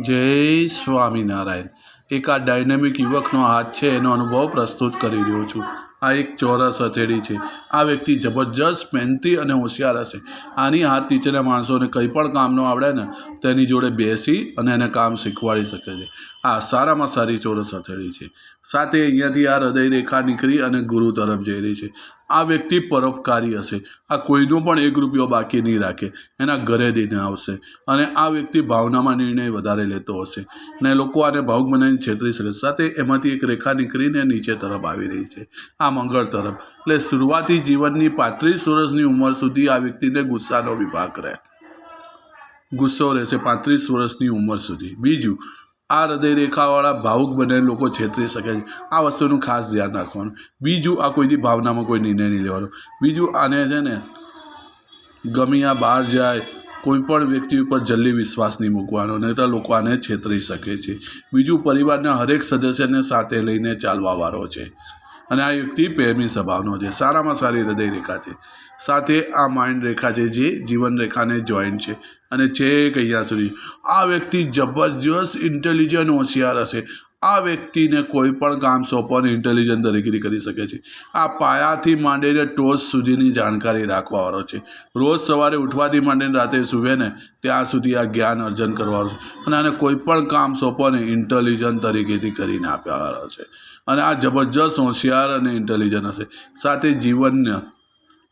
જય સ્વામિનારાયણ. એક આ ડાયનેમિક યુવકનો હાથ છે એનો અનુભવ પ્રસ્તુત કરી રહ્યો છું. આ એક ચોરસ હથેળી છે. આ વ્યક્તિ જબરજસ્ત, મહેનતી અને હોશિયાર હશે. આની હાથ નીચેના માણસોને કંઈ પણ કામ ન આવડે ને, તેની જોડે બેસી અને એને કામ શીખવાડી શકે છે. આ સારામાં સારી ચોરસ હથેળી છે. સાથે અહીંયાથી આ હૃદય રેખા નીકળી અને ગુરુ તરફ જઈ રહી છે. આ વ્યક્તિ પરોપકારી હશે. આ કોઈનો પણ એક રૂપિયો બાકી નહીં રાખે. એના ઘરે દઈને આવશે અને આ વ્યક્તિ ભાવનામાં નિર્ણય વધારે લેતો હશે. અને લોકો આને ભાવુક બનાવીને છેતરી શકે સાથે એમાંથી એક રેખા નીકળીને નીચે તરફ આવી રહી છે. આ મંગળ તરફ. એટલે શરૂઆતી જીવનની પાંત્રીસ વર્ષની ઉંમર સુધી આ વ્યક્તિને ગુસ્સાનો વિભાગ રહે. ગુસ્સો રહેશે પાંત્રીસ વર્ષની ઉંમર સુધી. બીજું, આ હૃદય રેખાવાળા ભાવુક બને લોકો છેતરી શકે છે. આ વસ્તુનું ખાસ ધ્યાન રાખવાનું. બીજું, આ કોઈની ભાવનામાં કોઈ નિર્ણય નહીં લેવાનો. બીજું, આને છે ને, ગમી આ બહાર જાય, કોઈ પણ વ્યક્તિ ઉપર જલ્દી વિશ્વાસ નહીં મૂકવાનો, નહીં તો લોકો આને છેતરી શકે છે. બીજું, પરિવારના હરેક સદસ્યને સાથે લઈને ચાલવાવાળો છે. અને આ વ્યક્તિ પ્રેમી સ્વભાવનો છે. સારામાં સારી હૃદય રેખા છે. સાથે આ માઇન્ડ રેખા છે જે જીવન રેખાને જોઈન્ટ છે. અને છેક અહીંયા સુધી, આ વ્યક્તિ જબરજસ્ત ઇન્ટેલિજન્ટ હોશિયાર હશે. આ વ્યક્તિને કોઈ પણ કામ સોંપવાની ઇન્ટેલિજન્ટ તરીકે કરી શકે છે. આ પાયાથી માંડીને ટોચ સુધીની જાણકારી રાખવાવાળો છે. રોજ સવારે ઉઠવાથી માંડીને રાતે સૂવે ને ત્યાં સુધી આ જ્ઞાન અર્જન કરવાનું છે. અને આને કોઈ પણ કામ સોંપવાને ઇન્ટેલિજન્ટ તરીકેથી કરીને આપવાવાળો છે. અને આ જબરજસ્ત હોશિયાર અને ઇન્ટેલિજન્ટ હશે. સાથે જીવનને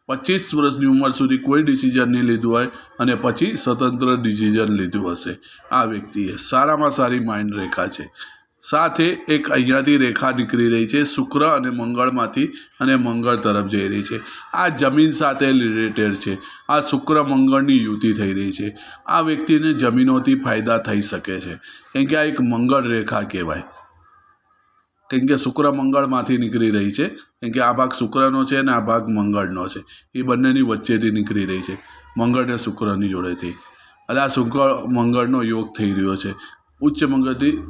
પચીસ વર્ષની ઉંમર સુધી કોઈ ડિસિઝન નહીં લીધું હોય અને પછી સ્વતંત્ર ડિસિઝન લીધું હશે. આ વ્યક્તિએ સારામાં સારી માઇન્ડ રેખા છે. સાથે એક અહીંયાથી રેખા નીકળી રહી છે, શુક્ર અને મંગળમાંથી અને મંગળ તરફ જઈ રહી છે. આ જમીન સાથે રિલેટેડ છે. આ શુક્ર મંગળની યુતિ થઈ રહી છે. આ વ્યક્તિને જમીનોથી ફાયદા થઈ શકે છે. કેમ કે આ એક મંગળ રેખા કહેવાય. કેમ કે શુક્ર મંગળમાંથી નીકળી રહી છે. કેમ કે આ ભાગ શુક્રનો છે અને આ ભાગ મંગળનો છે. એ બંનેની વચ્ચેથી નીકળી રહી છે. મંગળ અને શુક્રની જોડેથી. એટલે આ શુક્ર મંગળનો યોગ થઈ રહ્યો છે. ઉચ્ચ મંગળથી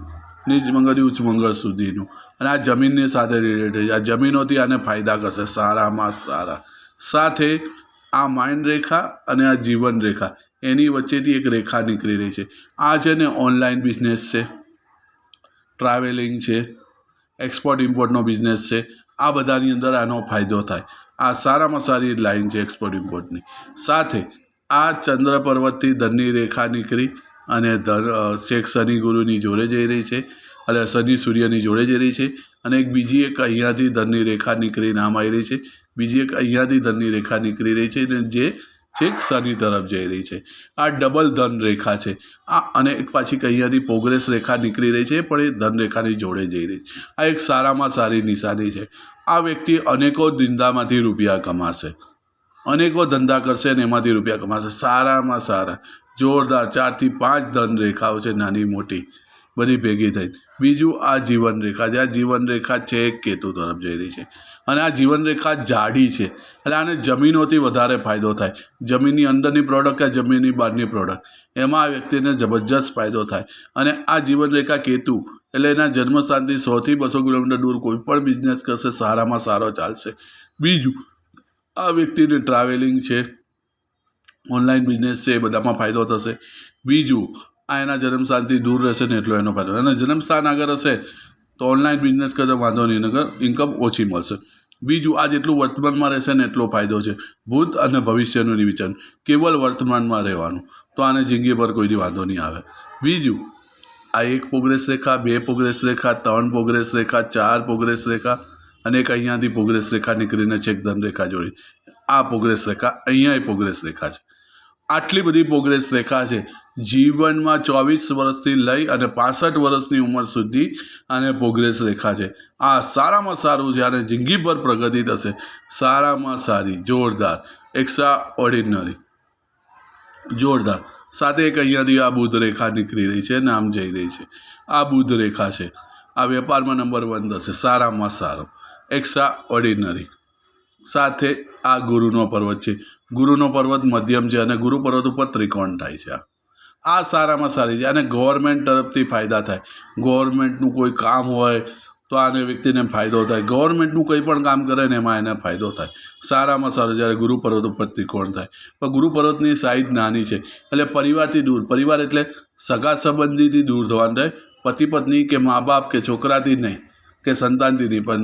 નીચ મંગળથી ઉચ્ચ મંગળ સુધીનું. અને આ જમીનની સાથે રિલેટેડ આ જમીનોથી આને ફાયદા કરશે. સારામાં સારા. સાથે આ માઇન્ડ રેખા અને આ જીવન રેખા, એની વચ્ચેથી એક રેખા નીકળી રહી છે. આ છે ને ઓનલાઈન બિઝનેસ છે. ટ્રાવેલિંગ છે. એક્સપોર્ટ ઇમ્પોર્ટનો બિઝનેસ છે. આ બધાની અંદર આનો ફાયદો થાય. આ સારામાં સારી લાઈન છે એક્સપોર્ટ ઇમ્પોર્ટની સાથે આ ચંદ્ર પર્વતથી ધનની રેખા નીકળી અને શેખ શનિ ગુરુની જોડે જઈ રહી છે એટલે શનિ સૂર્યની જોડે જઈ રહી છે અને એક બીજી એક અહીંયાથી ધનની રેખા નીકળીને આમ આવી રહી છે. બીજી એક અહીંયાથી ધનની રેખા નીકળી રહી છે અને જે છેક શનિ તરફ જઈ રહી છે. આ ડબલ ધન રેખા છે. આ અને એક પાછી અહીંયાથી પ્રોગ્રેસ રેખા નીકળી રહી છે પણ એ ધન રેખાની જોડે જઈ રહી છે. આ એક સારામાં સારી નિશાની છે. આ વ્યક્તિ અનેકો ધંધામાંથી રૂપિયા કમાશે. અનેકો ધંધા કરશે અને એમાંથી રૂપિયા કમાશે. સારામાં સારા. જોરદાર ચારથી પાંચ ધન રેખાઓ છે નાની મોટી, બધી ભેગી થઈ. બીજું આ જીવન રેખા છે. આ જીવન રેખા છે કેતુ તરફ જઈ રહી છે. અને આ જીવન રેખા જાડી છે. એટલે આને જમીનોથી વધારે ફાયદો થાય. જમીનની અંદરની પ્રોડક્ટ કે જમીનની બહારની પ્રોડક્ટ એમાં આ વ્યક્તિને જબરજસ્ત ફાયદો થાય. અને આ જીવન રેખા કેતુ, એટલે એના જન્મસ્થાનથી સોથી બસો કિલોમીટર દૂર કોઈ પણ બિઝનેસ કરશે, સારામાં સારો ચાલશે. બીજું, આ વ્યક્તિને ટ્રાવેલિંગ છે. ઓનલાઈન બિઝનેસ છે એ બધામાં ફાયદો થશે. બીજું, આ એના જન્મસ્થાનથી દૂર રહેશે ને એટલો એનો ફાયદો. અને જન્મસ્થાન આગળ હશે, તો ઓનલાઈન બિઝનેસ કરતા વાંધો નહીં નગર ઇન્કમ ઓછી મળશે. બીજું, આ જેટલું વર્તમાનમાં રહેશે ને એટલો ફાયદો છે. ભૂત અને ભવિષ્યનું નહીં વિચારવું કેવલ વર્તમાનમાં રહેવાનું. તો આને જિંદગી પર કોઈની વાંધો નહીં આવે. બીજું, આ એક પ્રોગ્રેસ રેખા, બે પ્રોગ્રેસ રેખા, ત્રણ પ્રોગ્રેસ રેખા, ચાર પ્રોગ્રેસ રેખા અને એક અહીંયાથી પ્રોગ્રેસ રેખા નીકળીને છેક ધન રેખા જોડી. આ પ્રોગ્રેસ રેખા અહીંયા એ પ્રોગ્રેસ રેખા છે. આટલી બધી પ્રોગ્રેસ રેખા છે. જીવનમાં ચોવીસ વર્ષથી લઈ અને પાસઠ વર્ષની ઉંમર સુધી આને પ્રોગ્રેસ રેખા છે. આ સારામાં સારું છે અને જિંદગી પર પ્રગતિ થશે. સારામાં સારી, જોરદાર એક્સ્ટ્રા ઓર્ડિનરી જોરદાર. સાથે એક અહીંયાથી આ બુધ રેખા નીકળી રહી છે, નામ જઈ રહી છે. આ બુધ રેખા છે. આ વેપારમાં નંબર વન થશે. સારામાં સારો. એક્સ્ટ્રા ઓર્ડિનરી સાથે આ ગુરુનો પર્વત છે. ગુરુનો પર્વત મધ્યમ છે અને ગુરુ પર્વત ઉપર ત્રિકોણ થાય છે. આ સારામાં સારી છે અને ગવર્મેન્ટ તરફથી ફાયદા થાય. ગવર્મેન્ટનું કોઈ કામ હોય તો આને વ્યક્તિને ફાયદો થાય. ગવર્મેન્ટનું કંઈ પણ કામ કરે ને એમાં એને ફાયદો થાય. સારામાં સારું જ્યારે ગુરુ પર્વત ઉપર ત્રિકોણ થાય. પણ ગુરુ પર્વતની સાઈઝ નાની છે. એટલે પરિવારથી દૂર. પરિવાર એટલે સગા સંબંધીથી દૂર થવાનું થાય. પતિ પત્ની કે મા બાપ કે છોકરાથી નહીં. કે સંતાનથી નહીં. પણ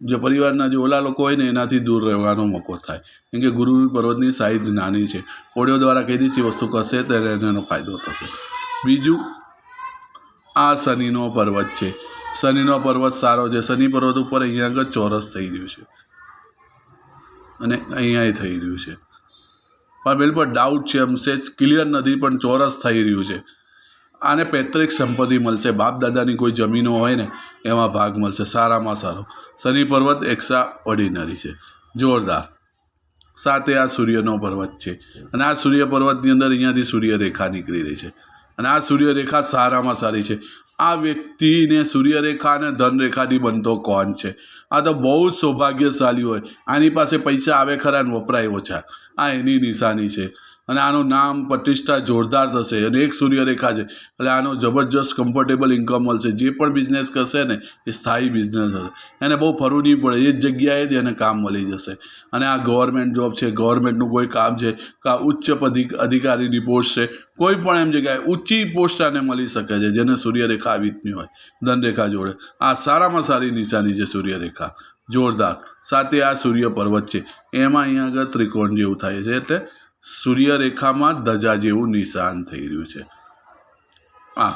જે પરિવારના જે ઓલા લોકો હોય ને, એનાથી દૂર રહેવાનો મોકો થાય. કેમ કે ગુરુ પર્વતની સાઈઝ નાની છે. ઓડિયો દ્વારા કઈ દિવસી વસ્તુ કરશે તો એને એનો ફાયદો થશે. બીજું, આ શનિનો પર્વત છે. શનિનો પર્વત સારો છે. શનિ પર્વત ઉપર અહીંયા આગળ ચોરસ થઈ રહ્યું છે. અને અહીંયા થઈ રહ્યું છે. પણ બિલકુલ ડાઉટ છે એમ સેજ ક્લિયર નથી, પણ ચોરસ થઈ રહ્યું છે. આને પૈતૃક સંપત્તિ મળશે. બાપ દાદાની કોઈ જમીનો હોય ને, એમાં ભાગ મળશે. સારામાં સારો. શનિ પર્વત એક્સ્ટ્રા ઓર્ડિનરી છે. જોરદાર. સાથે આ સૂર્યનો પર્વત છે. અને આ સૂર્ય પર્વતની અંદર અહીંયાથી સૂર્યરેખા નીકળી રહી છે. અને આ સૂર્યરેખા સારામાં સારી છે. આ વ્યક્તિને સૂર્યરેખા અને ધનરેખાથી બનતો કોણ છે? આ તો બહુ જ સૌભાગ્યશાળી હોય. આની પાસે પૈસા આવે ખરા ને વપરાય ઓછા. આ એની નિશાની છે. અને આનું નામ પ્રતિષ્ઠા જોરદાર થશે અને એક સૂર્યરેખા છે. એટલે આનો જબરજસ્ત કમ્ફર્ટેબલ ઇન્કમ મળશે. જે પણ બિઝનેસ કરશે ને, એ સ્થાયી બિઝનેસ હશે. એને બહુ ફરવું નહીં પડે. એ જ જગ્યાએ જ એને કામ મળી જશે. અને આ ગવર્મેન્ટ જોબ છે. ગવર્મેન્ટનું કોઈ કામ છે કે ઉચ્ચ અધિકારીની પોસ્ટ છે. કોઈ પણ એમ જગ્યાએ ઊંચી પોસ્ટ આને મળી શકે છે, જેને સૂર્યરેખા આવી રીતની હોય. ધનરેખા જોડે. આ સારામાં સારી નિશાની છે સૂર્યરેખા. જોરદાર. સાથે આ સૂર્ય પર્વત છે. એમાં અહીંયા આગળ ત્રિકોણ જેવું થાય છે. એટલે સૂર્યરેખામાં ધજા જેવું નિશાન થઈ રહ્યું છે. આ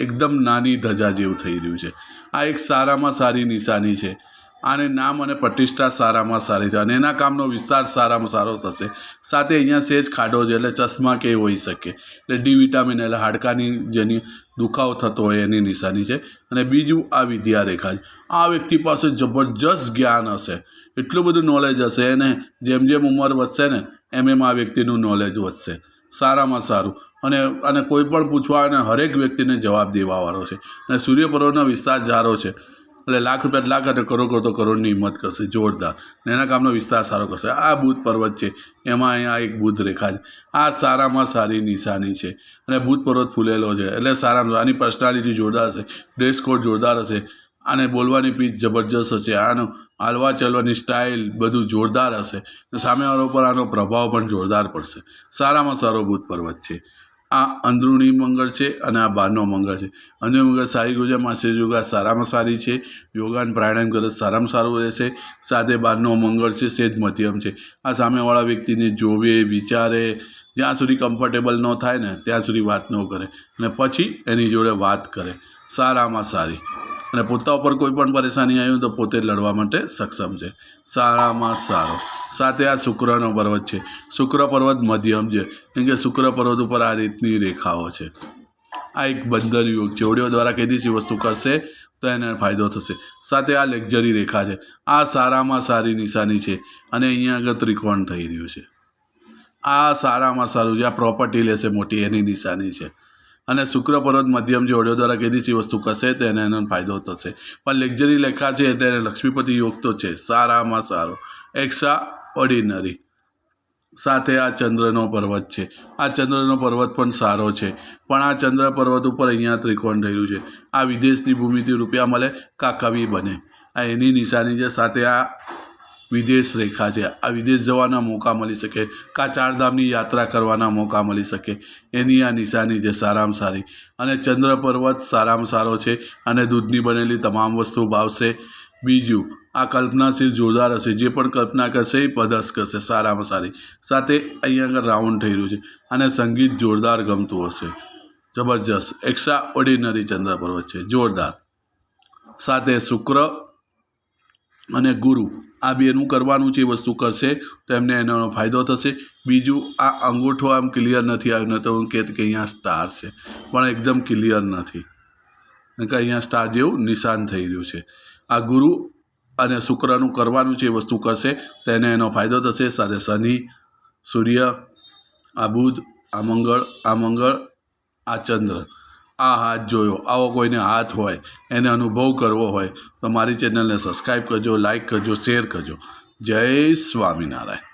એકદમ નાની ધજા જેવું થઈ રહ્યું છે. આ એક સારામાં સારી નિશાની છે. આને નામ અને પ્રતિષ્ઠા સારામાં સારી છે અને એના કામનો વિસ્તાર સારામાં સારો થશે. સાથે અહીંયા સેજ ખાડો છે એટલે ચશ્મા કે હોઈ શકે. એટલે ડી વિટામિન એટલે હાડકાની જેની દુખાવો થતો હોય એની નિશાની છે. અને બીજું આ વિદ્યારેખા છે. આ વ્યક્તિ પાસે જબરજસ્ત જ્ઞાન હશે. એટલું બધું નોલેજ હશે એને જેમ જેમ ઉંમર વધશે ને, એમ એમ આ વ્યક્તિનું નોલેજ વધશે. સારામાં સારું. અને અને કોઈ પણ પૂછવા અને હરેક વ્યક્તિને જવાબ દેવાવાળો છે. અને સૂર્યપર્વનો વિસ્તાર જારો છે. એટલે લાખ રૂપિયા લાખ અને કરોડ કરોડ તો કરોડની હિંમત કરશે, જોરદાર. ને એના કામનો વિસ્તાર સારો કરશે. આ બુધ પર્વત છે, એમાં અહીંયા એક બુધ રેખા છે. આ સારામાં સારી નિશાની છે અને બુધ પર્વત ફૂલેલો છે. એટલે સારામાં આની પર્સનાલિટી જોરદાર હશે ડ્રેસ કોડ જોરદાર હશે આને બોલવાની પીચ જબરજસ્ત હશે. આનો હાલવા ચાલવાની સ્ટાઇલ બધું જોરદાર હશે. સામેવાળા સામેવાળો પર આનો પ્રભાવ પણ જોરદાર પડશે. સારામાં સારો ભૂત પર્વત છે. આ અંદરૂણી મંગળ છે અને આ બહારનો મંગળ છે. અંદરૂણી મંગળ સારી ગુજર માસિક યોગા સારામાં સારી છે. યોગાન પ્રાણાયામ કરે સારામાં સારું રહેશે. સાથે બહારનો મંગળ છે, સેજ મધ્યમ છે. આ સામેવાળા વ્યક્તિને જોવે, વિચારે, જ્યાં સુધી કમ્ફર્ટેબલ ન થાય ને, ત્યાં સુધી વાત ન કરે. અને પછી એની જોડે વાત કરે. સારામાં સારી. અને પોતા ઉપર કોઈ પણ પરેશાની આવી તો પોતે લડવા માટે સક્ષમ છે. સારામાં સારો. સાથે આ શુક્રનો પર્વત છે. શુક્ર પર્વત મધ્યમ છે. કેમ કે શુક્ર પર્વત ઉપર આ રીતની રેખાઓ છે. આ એક બંધન યોગ છે. ઓડિયો દ્વારા કઈ વસ્તુ કરશે તો એને ફાયદો થશે. સાથે આ લેક્ઝરી રેખા છે. આ સારામાં સારી નિશાની છે અને અહીંયા આગળ ત્રિકોણ થઈ રહ્યું છે. આ સારામાં સારું છે. આ પ્રોપર્ટી લેશે મોટી એની નિશાની છે. અને શુક્ર પર્વત મધ્યમ જે ઓડિયો દ્વારા કઈ દિવસી વસ્તુ કરશે તો એને એનો ફાયદો થશે. પણ લેક્ઝરી લેખા છે તેને લક્ષ્મીપતિ યોગ તો છે. સારામાં સારો. એક્સ્ટ્રા ઓર્ડિનરી સાથે આ ચંદ્રનો પર્વત છે. આ ચંદ્રનો પર્વત પણ સારો છે. પણ આ ચંદ્ર પર્વત ઉપર અહીંયા ત્રિકોણ થયેલું છે. આ વિદેશની ભૂમિથી રૂપિયા મળે કા કવિ બને. આ એની નિશાની છે. સાથે આ વિદેશ રેખા છે. આ વિદેશ જવાના મોકા મળી શકે. કા ચારધામની યાત્રા કરવાના મોકા મળી શકે. એની આ નિશાની છે સારામાં સારી. અને ચંદ્ર પર્વત સારામાં સારો છે. અને દૂધની બનેલી તમામ વસ્તુ ભાવશે. બીજું, આ કલ્પનાશીલ જોરદાર હશે, જે પણ કલ્પના કરશે એ પદસ કરશે, સારામાં સારી. સાથે અહીંયા આગળ રાઉન્ડ થઈ રહ્યું છે અને સંગીત જોરદાર ગમતું હશે. જબરજસ્ત એક્સ્ટ્રા ઓર્ડિનરી ચંદ્ર પર્વત છે, જોરદાર. સાથે શુક્ર અને ગુરુ, આ બેનું કરવાનું છે, એ વસ્તુ કરશે, તો એમને એનો ફાયદો થશે. બીજું, આ અંગૂઠો આમ ક્લિયર નથી આવ્યું તો હું કહેત કે અહીંયા સ્ટાર છે. પણ એકદમ ક્લિયર નથી. કે અહીંયા સ્ટાર જેવું નિશાન થઈ રહ્યું છે. આ ગુરુ અને શુક્રનું કરવાનું છે એ વસ્તુ કરશે તો એને ફાયદો થશે. સાથે શનિ, સૂર્ય, આ બુધ, આ મંગળ આ મંગળ, આ ચંદ્ર. આ હાથ જોયો. આવો કોઈને હાથ હોય, એને અનુભવ કરવો હોય, તો મારી ચેનલને સબસ્ક્રાઈબ કરજો લાઈક કરજો, શેર કરજો. જય સ્વામિનારાયણ.